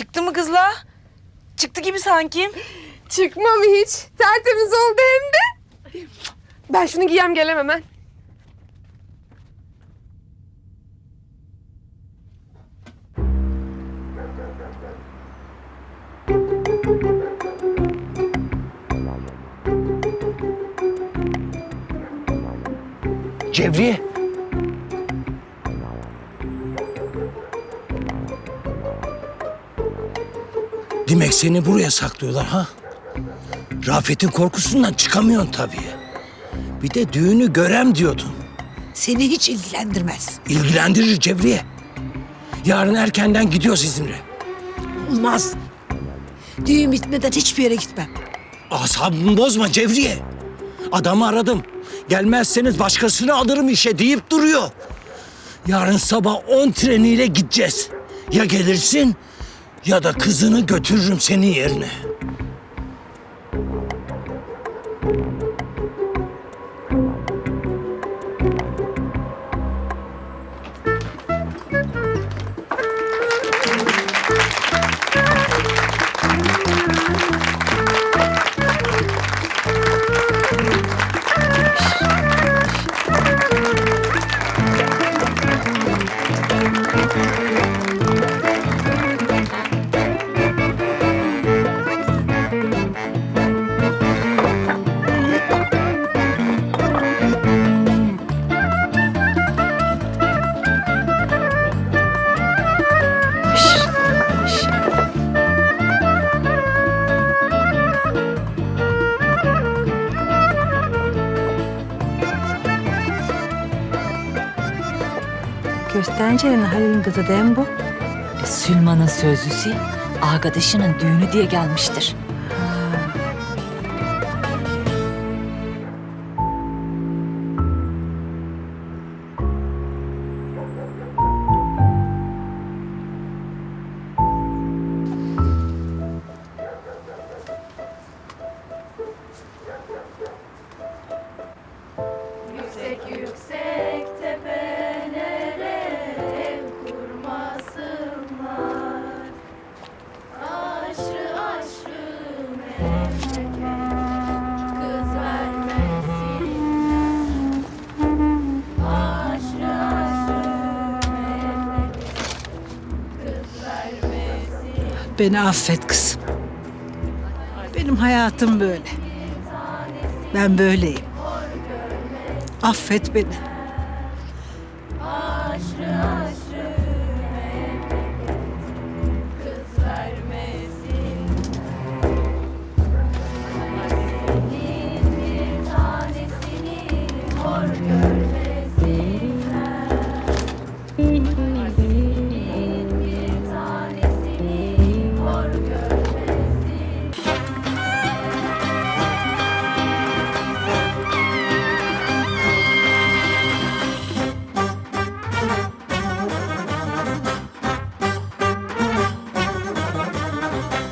Çıktı mı kızla? Çıktı gibi sanki. Çıkmam hiç. Tertemiz oldu hem de. Ben şunu giyem gelem hemen. Cevriye. Demek seni buraya saklıyorlar ha? Rafet'in korkusundan çıkamıyorsun tabii. Bir de düğünü görem diyordun. Seni hiç ilgilendirmez. İlgilendirir Cevriye. Yarın erkenden gidiyoruz İzmir'e. Olmaz. Düğün bitmeden hiçbir yere gitmem. Asabımı bozma Cevriye. Adamı aradım. Gelmezseniz başkasını alırım işe deyip duruyor. Yarın sabah on treniyle gideceğiz. Ya gelirsin ya da kızını götürürüm senin yerine. Köstence'nin Halil'in kızı değil mi bu? Süleyman'ın sözlüsü arkadaşının düğünü diye gelmiştir. Beni affet kızım. Benim hayatım böyle. Ben böyleyim. Affet beni.